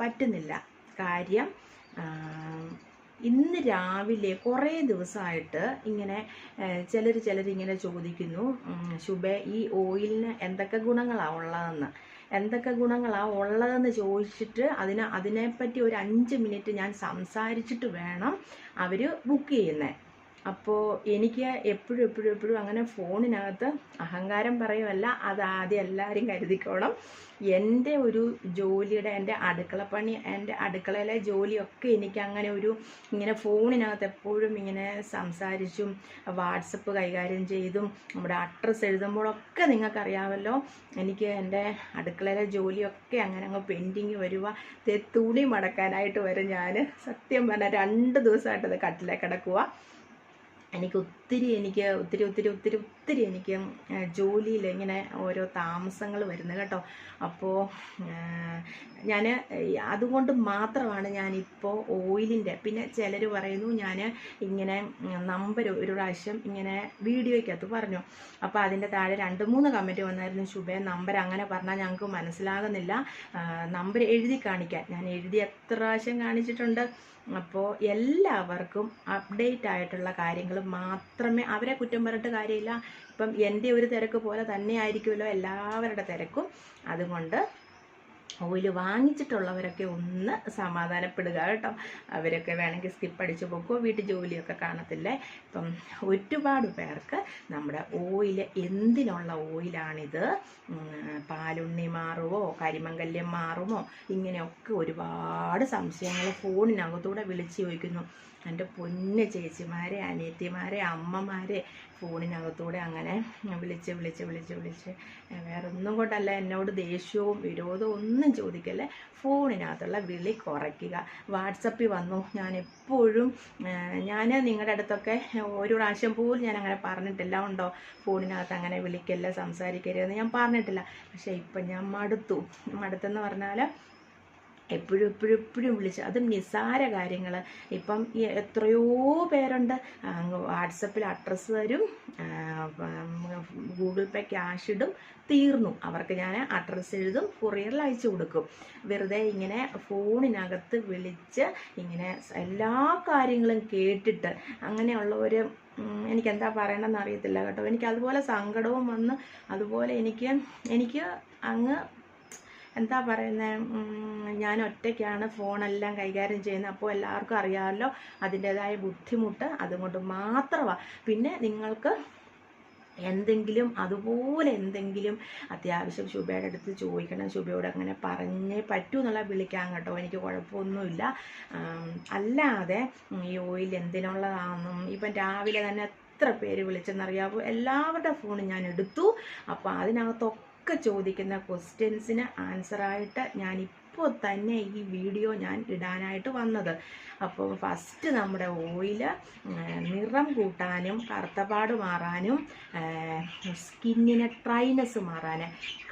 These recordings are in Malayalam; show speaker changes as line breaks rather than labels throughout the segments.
പറ്റുന്നില്ല. കാര്യം ഇന്ന് രാവിലെ കുറേ ദിവസമായിട്ട് ഇങ്ങനെ ചിലർ ചിലരിങ്ങനെ ചോദിക്കുന്നു ശുഭ ഈ ഓയിലിന് എന്തൊക്കെ ഗുണങ്ങളാണ് ഉള്ളതെന്ന്? എന്തൊക്കെ ഗുണങ്ങളാണ് ഉള്ളതെന്ന് ചോദിച്ചിട്ട് അതിന് അതിനെപ്പറ്റി ഒരു അഞ്ച് മിനിറ്റ് ഞാൻ സംസാരിച്ചിട്ട് വേണം അവർ ബുക്ക് ചെയ്യുന്നത് അപ്പോൾ എനിക്ക് എപ്പോഴും എപ്പോഴും എപ്പോഴും അങ്ങനെ ഫോണിനകത്ത് അഹങ്കാരം പറയുമല്ല അത് ആദ്യം എല്ലാവരും കരുതിക്കോണം. എന്റെ ഒരു ജോലിയുടെ എന്റെ അടുക്കളപ്പണി എന്റെ അടുക്കളയിലെ ജോലിയൊക്കെ എനിക്ക് അങ്ങനെ ഒരു ഇങ്ങനെ ഫോണിനകത്ത് എപ്പോഴും ഇങ്ങനെ സംസാരിച്ചും വാട്സപ്പ് കൈകാര്യം ചെയ്തും നമ്മുടെ അഡ്രസ്സ് എഴുതുമ്പോഴൊക്കെ നിങ്ങൾക്കറിയാമല്ലോ എനിക്ക് എന്റെ അടുക്കളയിലെ ജോലിയൊക്കെ അങ്ങനെ അങ്ങ് പെൻഡിങ് വരുക തുണി മടക്കാനായിട്ട് വരെ ഞാൻ സത്യം പറഞ്ഞാൽ രണ്ട് ദിവസമായിട്ടത് കട്ടിലേ കിടക്കുക എനിക്ക് ഒത്തിരി എനിക്ക് ഒത്തിരി ഒത്തിരി ഒത്തിരി ഒത്തിരി എനിക്ക് ജോലിയിൽ ഇങ്ങനെ ഓരോ താമസങ്ങൾ വരുന്നത് കേട്ടോ. അപ്പോൾ ഞാൻ അതുകൊണ്ട് മാത്രമാണ് ഞാനിപ്പോൾ ഓയിലിന്റെ പിന്നെ ചിലർ പറയുന്നു ഞാൻ ഇങ്ങനെ നമ്പർ ഒരു പ്രാവശ്യം ഇങ്ങനെ വീഡിയോയ്ക്കകത്ത് പറഞ്ഞു. അപ്പോൾ അതിന്റെ താഴെ രണ്ട് മൂന്ന് കമന്റ് വന്നായിരുന്നു ശുഭേ നമ്പർ അങ്ങനെ പറഞ്ഞാൽ ഞങ്ങൾക്ക് മനസ്സിലാകുന്നില്ല. നമ്പർ എഴുതി കാണിക്കാൻ. ഞാൻ എഴുതി എത്ര പ്രാവശ്യം കാണിച്ചിട്ടുണ്ട്. അപ്പോൾ എല്ലാവർക്കും അപ്ഡേറ്റ് ആയിട്ടുള്ള കാര്യങ്ങൾ മാത്രമേ അവരെ കുറ്റം പറഞ്ഞിട്ട് കാര്യമില്ല. ഇപ്പം എന്റെ ഒരു തിരക്ക് പോലെ തന്നെ ആയിരിക്കുമല്ലോ എല്ലാവരുടെ തിരക്കും. അതുകൊണ്ട് ഓയിൽ വാങ്ങിച്ചിട്ടുള്ളവരൊക്കെ ഒന്ന് സമാധാനപ്പെടുക കേട്ടോ. അവരൊക്കെ വേണമെങ്കിൽ സ്കിപ്പ് അടിച്ച് പോക്കോ വീട്ടു ജോലിയൊക്കെ കാണത്തില്ലേ? ഇപ്പം ഒരുപാട് പേർക്ക് നമ്മുടെ ഓയിൽ എന്തിനുള്ള ഓയിലാണിത്? പാലുണ്ണി മാറുമോ കരിമങ്കല്യം മാറുമോ? ഇങ്ങനെയൊക്കെ ഒരുപാട് സംശയങ്ങൾ ഫോണിനകത്തൂടെ വിളിച്ച് ചോദിക്കുന്നു. എന്റെ പൊന്ന് ചേച്ചിമാരെ അനിയത്തിമാരെ അമ്മമാരെ ഫോണിനകത്തൂടെ അങ്ങനെ വിളിച്ച് വിളിച്ച് വിളിച്ച് വിളിച്ച് വേറെ ഒന്നും കൊണ്ടല്ല എന്നോട് ദേഷ്യവും വിരോധവും ഒന്നും ചോദിക്കല്ലേ. ഫോണിനകത്തുള്ള വിളി കുറയ്ക്കുക. വാട്സപ്പിൽ വന്നു. ഞാൻ എപ്പോഴും ഞാൻ നിങ്ങളുടെ അടുത്തൊക്കെ ഒരു പ്രാവശ്യം പോലും ഞാൻ അങ്ങനെ പറഞ്ഞിട്ടില്ല. ഉണ്ടോ? ഫോണിനകത്ത് അങ്ങനെ വിളിക്കല്ല സംസാരിക്കരുതെന്ന് ഞാൻ പറഞ്ഞിട്ടില്ല. പക്ഷേ ഇപ്പം ഞാൻ മടുത്തു. മടുത്തെന്ന് പറഞ്ഞാൽ എപ്പോഴും എപ്പോഴും എപ്പോഴും വിളിച്ച്. അതും നിസ്സാര കാര്യങ്ങൾ ഇപ്പം എത്രയോ പേരുണ്ട്. വാട്സപ്പിൽ അഡ്രസ്സ് തരും. ഗൂഗിൾ പേ ക്യാഷ് ഇടും. തീർന്നു. അവർക്ക് ഞാൻ അഡ്രസ്സ് എഴുതും കൊറിയറിൽ അയച്ചു കൊടുക്കും. വെറുതെ ഇങ്ങനെ ഫോണിനകത്ത് വിളിച്ച് ഇങ്ങനെ എല്ലാ കാര്യങ്ങളും കേട്ടിട്ട് അങ്ങനെയുള്ളവർ എനിക്ക് എന്താ പറയണമെന്ന് അറിയത്തില്ല കേട്ടോ. എനിക്ക് അതുപോലെ സങ്കടവും വന്ന് അതുപോലെ എനിക്ക് എനിക്ക് അങ്ങ് എന്താ പറയുന്നത് ഞാൻ ഒറ്റയ്ക്കാണ് ഫോണെല്ലാം കൈകാര്യം ചെയ്യുന്നത്. അപ്പോൾ എല്ലാവർക്കും അറിയാമല്ലോ അതിന്റെതായ ബുദ്ധിമുട്ട് അതുകൊണ്ട് മാത്രമാണ് പിന്നെ നിങ്ങൾക്ക് എന്തെങ്കിലും അതുപോലെ എന്തെങ്കിലും അത്യാവശ്യം ശുഭയുടെ അടുത്ത് ചോദിക്കണം ശുഭയോട് അങ്ങനെ പറഞ്ഞേ പറ്റൂ എന്നുള്ള വിളിക്കാൻ കേട്ടോ. എനിക്ക് കുഴപ്പമൊന്നുമില്ല. അല്ലാതെ ഈ ഓയിൽ എന്തിനുള്ളതാണെന്നും ഇപ്പം രാവിലെ തന്നെ എത്ര പേര് വിളിച്ചെന്നറിയാമോ എല്ലാവരുടെ ഫോണും ഞാൻ എടുത്തു. അപ്പോൾ അതിനകത്തൊക്കെ ചോദിക്കുന്ന ക്വസ്റ്റ്യൻസിന് ആൻസറായിട്ട് ഞാൻ ഇപ്പോൾ തന്നെ ഈ വീഡിയോ ഞാൻ ഇടാനായിട്ട് വന്നത്. അപ്പോൾ ഫസ്റ്റ് നമ്മുടെ ഓയിൽ നിറം കൂട്ടാനും കറുത്തപാട് മാറാനും സ്കിന്നിന് ട്രൈനസ് മാറാൻ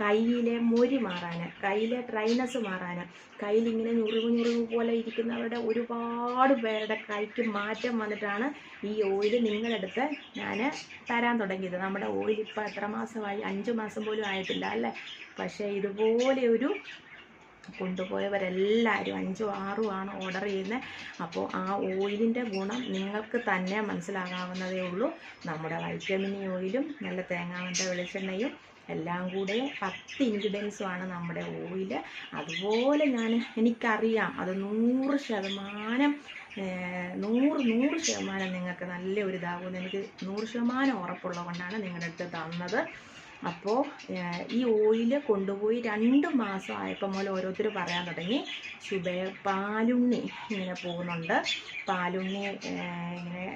കയ്യിലെ മൊരി മാറാൻ കയ്യിലെ ട്രൈനസ് മാറാൻ കയ്യിലിങ്ങനെ ഞുറിവ് ഞുറിവ് പോലെ ഇരിക്കുന്നവരുടെ ഒരുപാട് പേരുടെ കൈക്ക് മാറ്റം വന്നിട്ടാണ് ഈ ഓയിൽ നിങ്ങളെടുത്ത് ഞാൻ തരാൻ തുടങ്ങിയത്. നമ്മുടെ ഓയിൽ ഇപ്പോൾ എത്ര മാസമായി? അഞ്ച് മാസം പോലും ആയിട്ടില്ല അല്ലേ? പക്ഷേ ഇതുപോലെ ഒരു കൊണ്ടുപോയവരെല്ലാവരും അഞ്ചും ആറും ആണ് ഓർഡർ ചെയ്യുന്നത് അപ്പോൾ ആ ഓയിലിന്റെ ഗുണം നിങ്ങൾക്ക് തന്നെ മനസ്സിലാകാവുന്നതേ ഉള്ളൂ. നമ്മുടെ വൈറ്റമിൻ ഓയിലും നല്ല തേങ്ങാവന്റെ വെളിച്ചെണ്ണയും എല്ലാം കൂടെ പത്ത് ഇൻഗ്രീഡിയൻസുമാണ് നമ്മുടെ ഓയിൽ അതുപോലെ ഞാൻ എനിക്കറിയാം അത് നൂറ് ശതമാനം നൂറ് നൂറ് ശതമാനം നിങ്ങൾക്ക് നല്ല ഒരു ഇതാകുമെന്ന് എനിക്ക് നൂറ് ശതമാനം ഉറപ്പുള്ളത് കൊണ്ടാണ് നിങ്ങളുടെ അടുത്ത് തന്നത്. അപ്പോൾ ഈ ഓയിൽ കൊണ്ടുപോയി രണ്ട് മാസം ആയപ്പോൾ മുതൽ ഓരോരുത്തർ പറയാൻ തുടങ്ങി ശുഭ പാലുണ്ണി ഇങ്ങനെ പോകുന്നുണ്ട്. പാലുണ്ണി ഇങ്ങനെ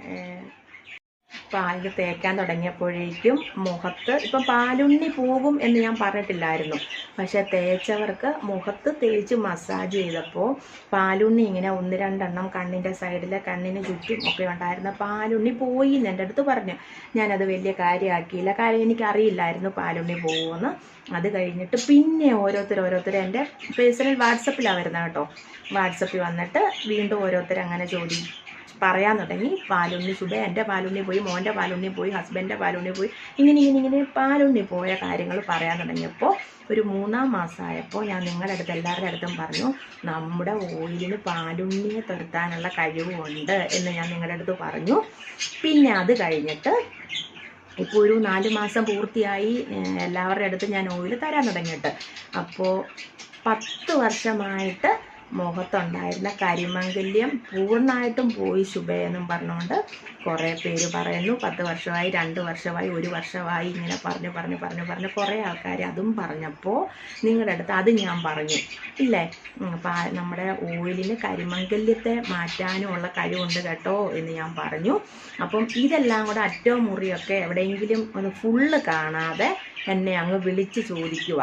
പാലിൽ തേക്കാൻ തുടങ്ങിയപ്പോഴേക്കും മുഖത്ത് ഇപ്പം പാലുണ്ണി പോകും എന്ന് ഞാൻ പറഞ്ഞിട്ടില്ലായിരുന്നു. പക്ഷേ തേച്ചവർക്ക് മുഖത്ത് തേച്ച് മസാജ് ചെയ്തപ്പോൾ പാലുണ്ണി ഇങ്ങനെ ഒന്ന് രണ്ടെണ്ണം കണ്ണിന്റെ സൈഡിൽ കണ്ണിന് ചുറ്റും ഒക്കെ ഉണ്ടായിരുന്ന പാലുണ്ണി പോയി എന്ന് എന്റെ അടുത്ത് പറഞ്ഞു. ഞാനത് വലിയ കാര്യമാക്കിയില്ല. കാര്യം എനിക്കറിയില്ലായിരുന്നു പാലുണ്ണി പോകുമെന്ന് അത് കഴിഞ്ഞിട്ട് പിന്നെ ഓരോരുത്തർ ഓരോരുത്തർ എന്റെ പേഴ്സണൽ വാട്സപ്പിലാണ് വരുന്നത് കേട്ടോ. വാട്സപ്പിൽ വന്നിട്ട് വീണ്ടും ഓരോരുത്തർ അങ്ങനെ ചോദിക്കും പറയാൻ തുടങ്ങി. പാലുണ്ണി സുബ എന്റെ പാലുണ്ണി പോയി മോന്റെ പാലുണ്ണി പോയി ഹസ്ബന്റെ പാലുണ്ണി പോയി. ഇങ്ങനെ ഇങ്ങനെ ഇങ്ങനെ പാലുണ്ണി പോയ കാര്യങ്ങൾ പറയാൻ തുടങ്ങിയപ്പോൾ ഒരു മൂന്നാം മാസമായപ്പോൾ ഞാൻ നിങ്ങളുടെ അടുത്ത് എല്ലാവരുടെ അടുത്തും പറഞ്ഞു നമ്മുടെ ഓയിലിന് പാലുണ്ണിയെ തുരത്താനുള്ള കഴിവുണ്ട് എന്ന് ഞാൻ നിങ്ങളുടെ അടുത്ത് പറഞ്ഞു. പിന്നെ അത് കഴിഞ്ഞിട്ട് ഇപ്പോൾ ഒരു നാല് മാസം പൂർത്തിയായി എല്ലാവരുടെ അടുത്ത് ഞാൻ ഓയിൽ തരാൻ തുടങ്ങിയിട്ട്. അപ്പോൾ പത്ത് വർഷമായിട്ട് മുഖത്തുണ്ടായിരുന്ന കരിമംഗല്യം പൂർണമായിട്ടും പോയി ശുഭയെന്നും പറഞ്ഞുകൊണ്ട് കുറേ പേര് പറയുന്നു. പത്ത് വർഷമായി രണ്ട് വർഷമായി ഒരു വർഷമായി ഇങ്ങനെ പറഞ്ഞു പറഞ്ഞു പറഞ്ഞു പറഞ്ഞു കുറേ ആൾക്കാർ അതും പറഞ്ഞപ്പോൾ നിങ്ങളുടെ അടുത്ത് അത് ഞാൻ പറഞ്ഞു. ഇല്ലേ? നമ്മുടെ ഓയിലിന് കരിമംഗല്യത്തെ മാറ്റാനുമുള്ള കഴിവുണ്ട് കേട്ടോ എന്ന് ഞാൻ പറഞ്ഞു. അപ്പം ഇതെല്ലാം കൂടെ അറ്റോ മുറിയൊക്കെ എവിടെയെങ്കിലും ഒന്ന് ഫുള്ള് കാണാതെ എന്നെ അങ്ങ് വിളിച്ച് ചോദിക്കുക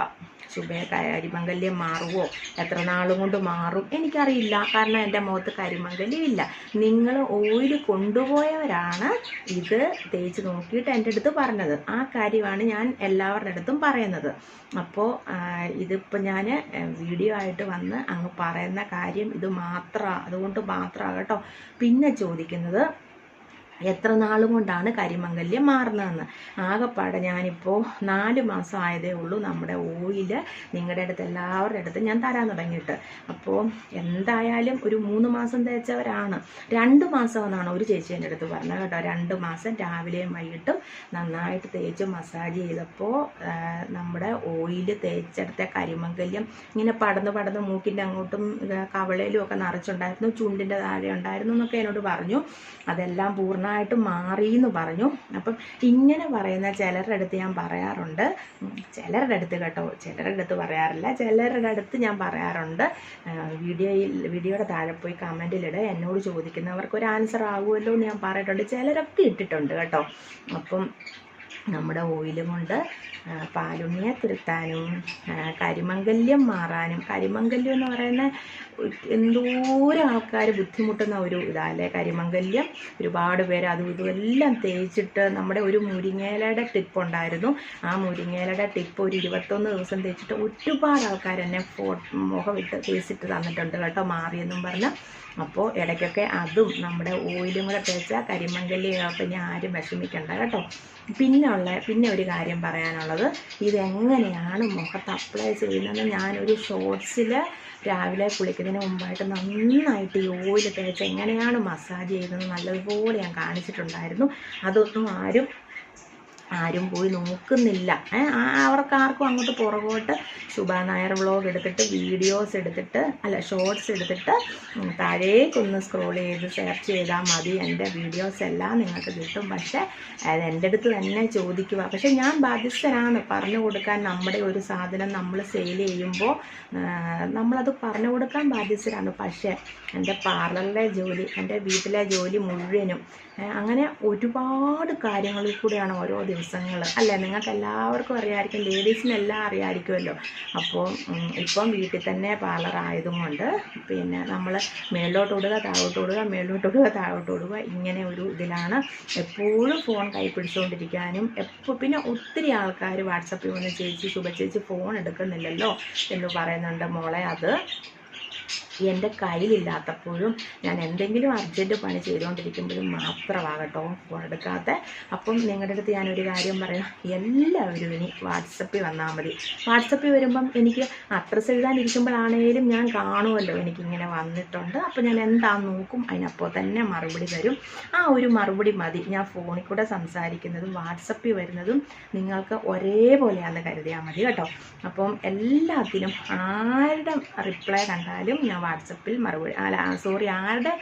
ശുഭേ കരിമംഗല്യം മാറുമോ എത്ര നാളും കൊണ്ട് മാറും? എനിക്കറിയില്ല. കാരണം എന്റെ മുഖത്ത് കരിമംഗല്യം ഇല്ല. നിങ്ങൾ ഓയിൽ കൊണ്ടുപോയവരാണ് ഇത് തേച്ച് നോക്കിയിട്ട് എന്റെ അടുത്ത് പറഞ്ഞത്. ആ കാര്യമാണ് ഞാൻ എല്ലാവരുടെ അടുത്തും പറയുന്നത്. അപ്പോൾ ഇതിപ്പോൾ ഞാൻ വീഡിയോ ആയിട്ട് വന്ന് അങ്ങ് പറയുന്ന കാര്യം ഇത് മാത്രമാണ് അതുകൊണ്ട് മാത്രമാണ് കേട്ടോ. പിന്നെ ചോദിക്കുന്നത് എത്ര നാളും കൊണ്ടാണ് കരിമംഗല്യം മാറുന്നതെന്ന്. ആകെപ്പാടെ ഞാനിപ്പോൾ നാല് മാസം ആയതേ ഉള്ളൂ നമ്മുടെ ഓയിൽ നിങ്ങളുടെ അടുത്ത് എല്ലാവരുടെ അടുത്ത് ഞാൻ തരാൻ തുടങ്ങിയിട്ട്. അപ്പോൾ എന്തായാലും ഒരു മൂന്ന് മാസം തേച്ചവരാണ്. രണ്ട് മാസം എന്നാണ് ഒരു ചേച്ചി എന്റെ അടുത്ത് പറഞ്ഞത് കേട്ടോ. രണ്ട് മാസം രാവിലെയും വൈകിട്ടും നന്നായിട്ട് തേച്ച് മസാജ് ചെയ്തപ്പോൾ നമ്മുടെ ഓയിൽ തേച്ചെടുത്ത കരിമംഗല്യം ഇങ്ങനെ പടന്ന് പടന്ന് മൂക്കിന്റെ അങ്ങോട്ടും കവളയിലും ഒക്കെ നിറച്ചുണ്ടായിരുന്നു ചുണ്ടിന്റെ താഴെ ഉണ്ടായിരുന്നു എന്നൊക്കെ എന്നോട് പറഞ്ഞു. അതെല്ലാം പൂർണമായിട്ടും മാറി എന്ന് പറഞ്ഞു. അപ്പം ഇങ്ങനെ പറയുന്ന ചിലരുടെ അടുത്ത് ഞാൻ പറയാറുണ്ട്. ചിലരുടെ അടുത്ത് കേട്ടോ ചിലരുടെ അടുത്ത് പറയാറില്ല. ചിലരുടെ അടുത്ത് ഞാൻ പറയാറുണ്ട്. വീഡിയോയിൽ വീഡിയോയുടെ താഴെ പോയി കമന്റിലിട് എന്നോട് ചോദിക്കുന്നവർക്ക് ഒരു ആൻസർ ആകുമല്ലോ എന്ന് ഞാൻ പറഞ്ഞിട്ടുണ്ട്. ചിലരൊക്കെ ഇട്ടിട്ടുണ്ട് കേട്ടോ. അപ്പം നമ്മുടെ ഓയിൽ കൊണ്ട് പാലുണ്ണിയെ തിരുത്താനും കരിമംഗല്യം മാറാനും. കരിമംഗല്യം എന്ന് പറയുന്ന എന്തോരം ആൾക്കാർ ബുദ്ധിമുട്ടുന്ന ഒരു ഇതല്ലേ? കരിമംഗല്യം ഒരുപാട് പേര് അതും ഇതും എല്ലാം തേച്ചിട്ട് നമ്മുടെ ഒരു മുരിങ്ങയിലയുടെ ടിപ്പ് ഉണ്ടായിരുന്നു. ആ മുരിങ്ങയിലയുടെ ടിപ്പ് ഒരു ഇരുപത്തൊന്ന് ദിവസം തേച്ചിട്ട് ഒരുപാട് ആൾക്കാർ എന്നെ ഫോ മുഖം ഇട്ട് തേച്ചിട്ട് തന്നിട്ടുണ്ട് കേട്ടോ മാറിയെന്നും പറഞ്ഞ്. അപ്പോൾ ഇടയ്ക്കൊക്കെ അതും നമ്മുടെ ഓയിലും കൂടെ തേച്ചാൽ കരിമംഗല്യം ഇനി ആരും വിഷമിക്കണ്ട കേട്ടോ. പിന്നെ ഉള്ള പിന്നെ ഒരു കാര്യം പറയാനുള്ളത് ഇതെങ്ങനെയാണ് മുഖത്ത് അപ്ലൈ ചെയ്യുന്നത്? ഞാനൊരു ഷോർട്സിൽ രാവിലെ കുളിക്കുന്നതിന് മുമ്പായിട്ട് നന്നായിട്ട് ഈ ഓയിൽ തേച്ച് എങ്ങനെയാണ് മസാജ് ചെയ്യുന്നത് നല്ലതുപോലെ ഞാൻ കാണിച്ചിട്ടുണ്ടായിരുന്നു. അതൊന്നും ആരും ആരും പോയി നോക്കുന്നില്ല. അവർക്ക് ആർക്കും അങ്ങോട്ട് പുറകോട്ട് ശുഭ നായർ വ്ളോഗ് എടുത്തിട്ട് വീഡിയോസ് എടുത്തിട്ട് അല്ല ഷോർട്സ് എടുത്തിട്ട് താഴേക്കൊന്ന് സ്ക്രോൾ ചെയ്ത് സെർച്ച് ചെയ്താൽ മതി. എന്റെ വീഡിയോസ് എല്ലാം നിങ്ങൾക്ക് കിട്ടും. പക്ഷേ അത് എന്റെ അടുത്ത് തന്നെ ചോദിക്കുക. പക്ഷേ ഞാൻ ബാധ്യസ്ഥരാണ് പറഞ്ഞു കൊടുക്കാൻ. നമ്മുടെ ഒരു സാധനം നമ്മൾ സെയിൽ ചെയ്യുമ്പോൾ നമ്മളത് പറഞ്ഞു കൊടുക്കാൻ ബാധ്യസ്ഥരാണ്. പക്ഷേ എന്റെ പാർലറിലെ ജോലി എന്റെ വീട്ടിലെ ജോലി മുഴുവനും അങ്ങനെ ഒരുപാട് കാര്യങ്ങളിൽ കൂടെയാണ് ഓരോ ദിവസങ്ങൾ അല്ലേ നിങ്ങൾക്ക് എല്ലാവർക്കും അറിയാമായിരിക്കും ലേഡീസിനെല്ലാം അറിയാമായിരിക്കുമല്ലോ അപ്പോൾ ഇപ്പം വീട്ടിൽ തന്നെ പാർലർ ആയതുകൊണ്ട് പിന്നെ നമ്മൾ മേളിലോട്ട് ഓടുക താഴോട്ട് ഓടുക മേളിലോട്ട് ഓടുക താഴോട്ട് ഓടുക ഇങ്ങനെ ഒരു ഇതിലാണ് എപ്പോഴും ഫോൺ കൈ പിടിച്ചുകൊണ്ടിരിക്കാനും എപ്പോൾ പിന്നെ ഒത്തിരി ആൾക്കാർ വാട്സപ്പിൽ വന്ന് ചേച്ചി ശുഭ ചേച്ചി ഫോൺ എടുക്കുന്നില്ലല്ലോ എന്ന് പറയുന്നുണ്ട് മോളെ അത്. എന്റെ കയ്യിലില്ലാത്തപ്പോഴും ഞാൻ എന്തെങ്കിലും അർജന്റ് പണി ചെയ്തുകൊണ്ടിരിക്കുമ്പോഴും മാത്രമാകട്ടോ ഫോൺ എടുക്കാത്ത അപ്പം നിങ്ങളുടെ അടുത്ത് ഞാനൊരു കാര്യം പറയാം. എല്ലാവരും ഇനി വാട്സപ്പിൽ വന്നാൽ മതി. വാട്സപ്പിൽ വരുമ്പം എനിക്ക് അഡ്രസ്സ് എഴുതാനിരിക്കുമ്പോഴാണേലും ഞാൻ കാണുമല്ലോ എനിക്കിങ്ങനെ വന്നിട്ടുണ്ട്. അപ്പോൾ ഞാൻ എന്താന്ന് നോക്കും അതിനപ്പോൾ തന്നെ മറുപടി തരും. ആ ഒരു മറുപടി മതി. ഞാൻ ഫോണിൽ കൂടെ സംസാരിക്കുന്നതും വാട്സപ്പിൽ വരുന്നതും നിങ്ങൾക്ക് ഒരേപോലെയാണെന്ന് കരുതിയാൽ മതി കേട്ടോ. അപ്പം എല്ലാത്തിനും ആരുടെ റിപ്ലൈ കണ്ടാലും ഞാൻ വാട്സപ്പിൽ മറുപടി. അല്ല സോറി ആരുടെ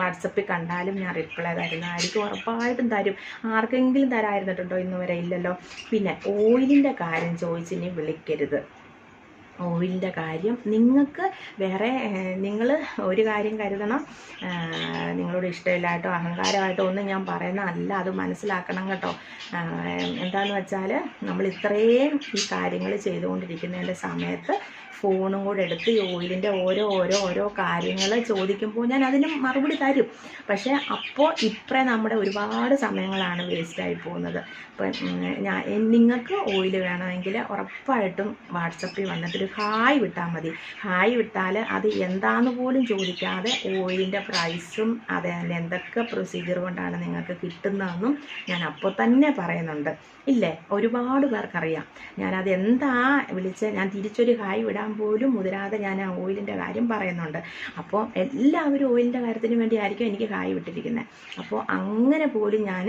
വാട്സപ്പിൽ കണ്ടാലും ഞാൻ റിപ്ലൈ തരുന്നതായിരിക്കും ഉറപ്പായിട്ടും തരും. ആർക്കെങ്കിലും തരായിരുന്നിട്ടുണ്ടോ ഇന്ന് വരെ ഇല്ലല്ലോ? പിന്നെ ഓയിലിന്റെ കാര്യം ചോദിച്ച് ഇനി വിളിക്കരുത്. ഓയിലിന്റെ കാര്യം നിങ്ങൾക്ക് വേറെ നിങ്ങൾ ഒരു കാര്യം കരുതണം. നിങ്ങളോട് ഇഷ്ടമില്ലായിട്ടോ അഹങ്കാരമായിട്ടോ ഒന്നും ഞാൻ പറയുന്നതല്ല അത് മനസ്സിലാക്കണം കേട്ടോ. എന്താണെന്ന് വെച്ചാൽ നമ്മൾ ഇത്രയും ഈ കാര്യങ്ങൾ ചെയ്തുകൊണ്ടിരിക്കുന്നതിന്റെ സമയത്ത് ഫോണും കൂടെ എടുത്ത് ഓയിലിന്റെ ഓരോ ഓരോ ഓരോ കാര്യങ്ങൾ ചോദിക്കുമ്പോൾ ഞാൻ അതിന് മറുപടി തരും. പക്ഷേ അപ്പോൾ ഇപ്പറേ നമ്മുടെ ഒരുപാട് സമയങ്ങളാണ് വേസ്റ്റായി പോകുന്നത്. ഇപ്പം ഞാൻ നിങ്ങൾക്ക് ഓയിൽ വേണമെങ്കിൽ ഉറപ്പായിട്ടും വാട്സപ്പിൽ വന്നിട്ട് ഒരു ഹായ് വിട്ടാൽ മതി. ഹായ് വിട്ടാൽ അത് എന്താന്ന് പോലും ചോദിക്കാതെ ഓയിലിന്റെ പ്രൈസും അത് എന്തൊക്കെ പ്രൊസീജിയർ കൊണ്ടാണ് നിങ്ങൾക്ക് കിട്ടുന്നതെന്നും ഞാൻ അപ്പോൾ തന്നെ പറയുന്നുണ്ട്. ഇല്ലേ? ഒരുപാട് പേർക്കറിയാം. ഞാനത് എന്താ വിളിച്ച്? ഞാൻ തിരിച്ചൊരു ഹായ് വിടാൻ പോലും മുതിരാതെ ഞാൻ ആ ഓയിലിന്റെ കാര്യം പറയുന്നുണ്ട്. അപ്പോൾ എല്ലാവരും ഓയിലിന്റെ കാര്യത്തിന് വേണ്ടി ആയിരിക്കും എനിക്ക് കായ് വിട്ടിരിക്കുന്നത് അപ്പോൾ അങ്ങനെ പോലും ഞാൻ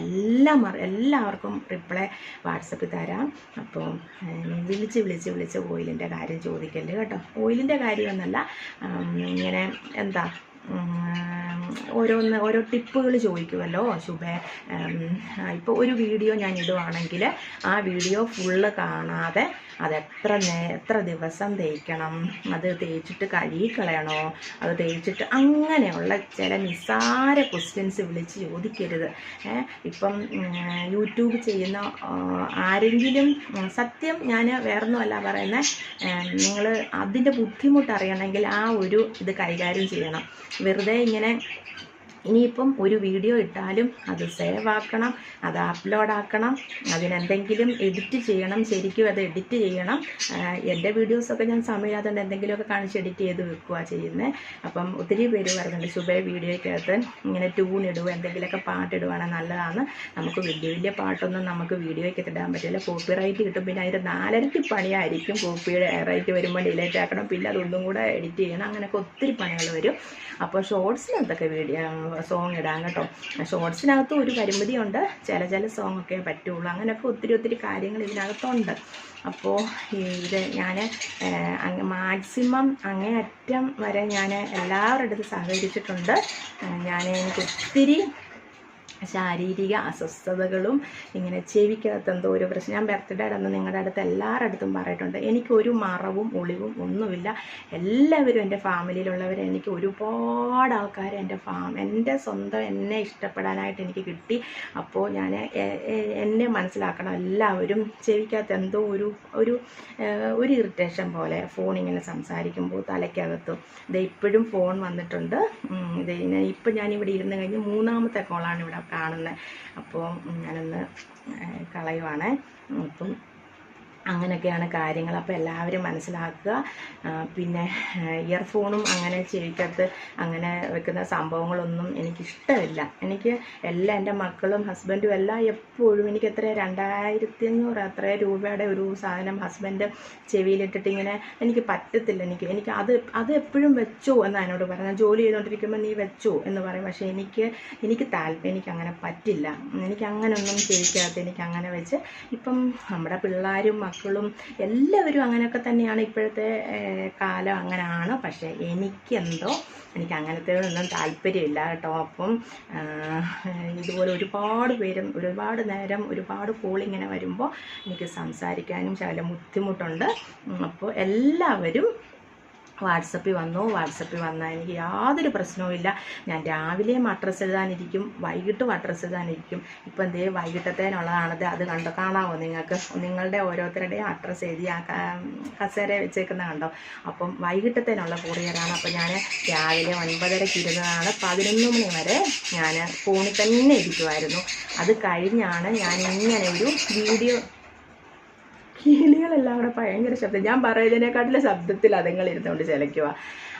എല്ലാം എല്ലാവർക്കും റിപ്ലൈ വാട്സപ്പിൽ തരാം. അപ്പോൾ വിളിച്ച് വിളിച്ച് വിളിച്ച് ഓയിലിന്റെ കാര്യം ചോദിക്കല്ലേ കേട്ടോ? ഓയിലിന്റെ കാര്യമൊന്നല്ല ഇങ്ങനെ എന്താ ഓരോന്ന് ഓരോ ടിപ്പുകൾ ചോദിക്കുമല്ലോ ശുഭേ ഇപ്പോൾ ഒരു വീഡിയോ ഞാൻ ഇടുവാണെങ്കിൽ ആ വീഡിയോ ഫുള്ള് കാണാതെ അത് എത്ര നേ എത്ര ദിവസം തേക്കണം? അത് തേച്ചിട്ട് കഴുകിക്കളയണോ? അത് തേച്ചിട്ട് അങ്ങനെയുള്ള ചില നിസ്സാര ക്വസ്റ്റ്യൻസ് വിളിച്ച് ചോദിക്കരുത്. ഇപ്പം യൂട്യൂബ് ചെയ്യുന്ന ആരെങ്കിലും സത്യം ഞാൻ വേറൊന്നുമല്ല പറയുന്നത് നിങ്ങൾ അതിന്റെ ബുദ്ധിമുട്ട് അറിയണമെങ്കിൽ ആ ഒരു ഇത് കൈകാര്യം ചെയ്യണം. വെറുതെ ഇങ്ങനെ ഇനിയിപ്പം ഒരു വീഡിയോ ഇട്ടാലും അത് സേവ് ആക്കണം അത് അപ്ലോഡ് ആക്കണം അതിനെന്തെങ്കിലും എഡിറ്റ് ചെയ്യണം ശരിക്കും അത് എഡിറ്റ് ചെയ്യണം. എന്റെ വീഡിയോസൊക്കെ ഞാൻ സമയമില്ലാത്തതുകൊണ്ട് എന്തെങ്കിലുമൊക്കെ കാണിച്ച് എഡിറ്റ് ചെയ്ത് വെക്കുക ചെയ്യുന്നത് അപ്പം ഒത്തിരി പേര് പറയുന്നുണ്ട് ശുഭ വീഡിയോയ്ക്കകത്ത് ഇങ്ങനെ ട്യൂൺ ഇടുക എന്തെങ്കിലുമൊക്കെ പാട്ടിടുവാണെങ്കിൽ നല്ലതാണ് നമുക്ക് വലിയ വലിയ പാട്ടൊന്നും നമുക്ക് വീഡിയോയ്ക്ക് ഇടാൻ പറ്റില്ല. കോപ്പി റൈറ്റ് കിട്ടും. പിന്നെ അതിന്റെ നാലരട്ടി പണിയായിരിക്കും കോപ്പി റൈറ്റ് വരുമ്പോൾ ഡിലേറ്റ് ആക്കണം. പിന്നെ അതൊന്നും കൂടെ എഡിറ്റ് ചെയ്യണം. അങ്ങനെയൊക്കെ ഒത്തിരി പണികൾ വരും. അപ്പോൾ ഷോർട്സിനകത്തൊക്കെ വീഡിയോ സോങ് ഇടാം കേട്ടോ. ഷോർട്സിനകത്ത് ഒരു പരിമിതിയുണ്ട്. ചില ചില സോങ് ഒക്കെ പറ്റുള്ളൂ. അങ്ങനെയൊക്കെ ഒത്തിരി ഒത്തിരി കാര്യങ്ങൾ ഇതിനകത്തുണ്ട്. അപ്പോൾ ഇത് ഞാൻ മാക്സിമം അങ്ങേയറ്റം വരെ ഞാൻ എല്ലാവരുടെ അടുത്ത് സഹകരിച്ചിട്ടുണ്ട്. ഞാൻ എനിക്ക് ഒത്തിരി ശാരീരിക അസ്വസ്ഥതകളും ഇങ്ങനെ ചെവിക്കകത്ത് എന്തോ ഒരു പ്രശ്നം. ഞാൻ ബർത്ത്ഡേ അന്ന് നിങ്ങളുടെ അടുത്ത് എല്ലാവരുടെ അടുത്തും പറഞ്ഞിട്ടുണ്ട് എനിക്കൊരു മറവും ഒളിവും ഒന്നുമില്ല. എല്ലാവരും എന്റെ ഫാമിലിയിലുള്ളവർ എനിക്ക് ഒരുപാട് ആൾക്കാർ എന്റെ ഫാം എന്റെ സ്വന്തം എന്നെ ഇഷ്ടപ്പെടാനായിട്ട് എനിക്ക് കിട്ടി. അപ്പോൾ ഞാൻ എന്നെ മനസ്സിലാക്കണം. എല്ലാവരും ചെവിക്കകത്ത് എന്തോ ഒരു ഒരു ഒരു ഇറിറ്റേഷൻ പോലെ ഫോൺ ഇങ്ങനെ സംസാരിക്കുമ്പോൾ തലയ്ക്കകത്തും. ഇത് ഇപ്പോഴും ഫോൺ വന്നിട്ടുണ്ട്. ഇത് ഇപ്പം ഞാനിവിടെ ഇരുന്ന് കഴിഞ്ഞ് മൂന്നാമത്തെ കോളാണ് ഇവിടെ കാണുന്നത് അപ്പോൾ ഞാനൊന്ന് കളയുവാണ്. അപ്പം അങ്ങനെയൊക്കെയാണ് കാര്യങ്ങൾ. അപ്പോൾ എല്ലാവരും മനസ്സിലാക്കുക. പിന്നെ ഇയർഫോണും അങ്ങനെ ചെവിക്കകത്ത് അങ്ങനെ വെക്കുന്ന സംഭവങ്ങളൊന്നും എനിക്കിഷ്ടമില്ല. എനിക്ക് എല്ലാ എന്റെ മക്കളും ഹസ്ബൻഡും എല്ലാം എപ്പോഴും എനിക്ക് എത്ര രണ്ടായിരത്തി അഞ്ഞൂറ് അത്ര രൂപയുടെ ഒരു സാധനം ഹസ്ബൻഡ് ചെവിയിലിട്ടിട്ട് ഇങ്ങനെ എനിക്ക് പറ്റത്തില്ല. എനിക്ക് എനിക്ക് അത് അത് എപ്പോഴും വെച്ചോ എന്നാണ് എന്നോട് പറഞ്ഞത് ജോലി ചെയ്തുകൊണ്ടിരിക്കുമ്പോൾ നീ വെച്ചോ എന്ന് പറയും. പക്ഷേ എനിക്ക് എനിക്ക് താല്പര്യം എനിക്ക് അങ്ങനെ പറ്റില്ല. എനിക്ക് അങ്ങനെ ഒന്നും ചെവിക്കകത്ത് എനിക്ക് അങ്ങനെ വെച്ച് ഇപ്പം നമ്മുടെ പിള്ളേരും മക്കളും എല്ലാവരും അങ്ങനെയൊക്കെ തന്നെയാണ് ഇപ്പോഴത്തെ കാലം. അങ്ങനെയാണ് പക്ഷേ എനിക്കെന്തോ എനിക്ക് അങ്ങനത്തെ ഒന്നും താല്പര്യമില്ല കേട്ടോ. അപ്പം ഇതുപോലെ ഒരുപാട് പേരും ഒരുപാട് നേരം ഒരുപാട് കോൾ ഇങ്ങനെ വരുമ്പോൾ എനിക്ക് സംസാരിക്കാനും ശകലം ബുദ്ധിമുട്ടുണ്ട്. അപ്പോൾ എല്ലാവരും വാട്സപ്പിൽ വന്നു? വാട്സപ്പിൽ വന്നാൽ എനിക്ക് യാതൊരു പ്രശ്നവുമില്ല ഞാൻ രാവിലെയും അഡ്രസ്സ് എഴുതാനിരിക്കും വൈകിട്ടും അഡ്രസ്സ് എഴുതാനിരിക്കും. ഇപ്പം എന്തേ വൈകിട്ടത്തേനുള്ളതാണത്. അത് കണ്ടോ? കാണാമോ നിങ്ങൾക്ക്? നിങ്ങളുടെ ഓരോരുത്തരുടെയും അഡ്രസ്സ് എഴുതി ആ കസേര വെച്ചേക്കുന്ന കണ്ടോ? അപ്പം വൈകിട്ടത്തേനുള്ള കൊറിയറാണ് അപ്പം ഞാൻ രാവിലെ ഒൻപതരയ്ക്ക് ഇരുന്നതാണ്. പതിനൊന്ന് മണി വരെ ഞാൻ ഫോണിൽ തന്നെ ഇരിക്കുമായിരുന്നു അത് കഴിഞ്ഞാണ് ഞാൻ ഇങ്ങനെ ഒരു വീഡിയോ കിളികളെല്ലാം കൂടെ ഭയങ്കര ശബ്ദം. ഞാൻ പറയുന്നതിനെക്കാട്ടിലും ശബ്ദത്തിൽ അതുങ്ങൾ ഇരുന്നുകൊണ്ട് ചിലയ്ക്കുക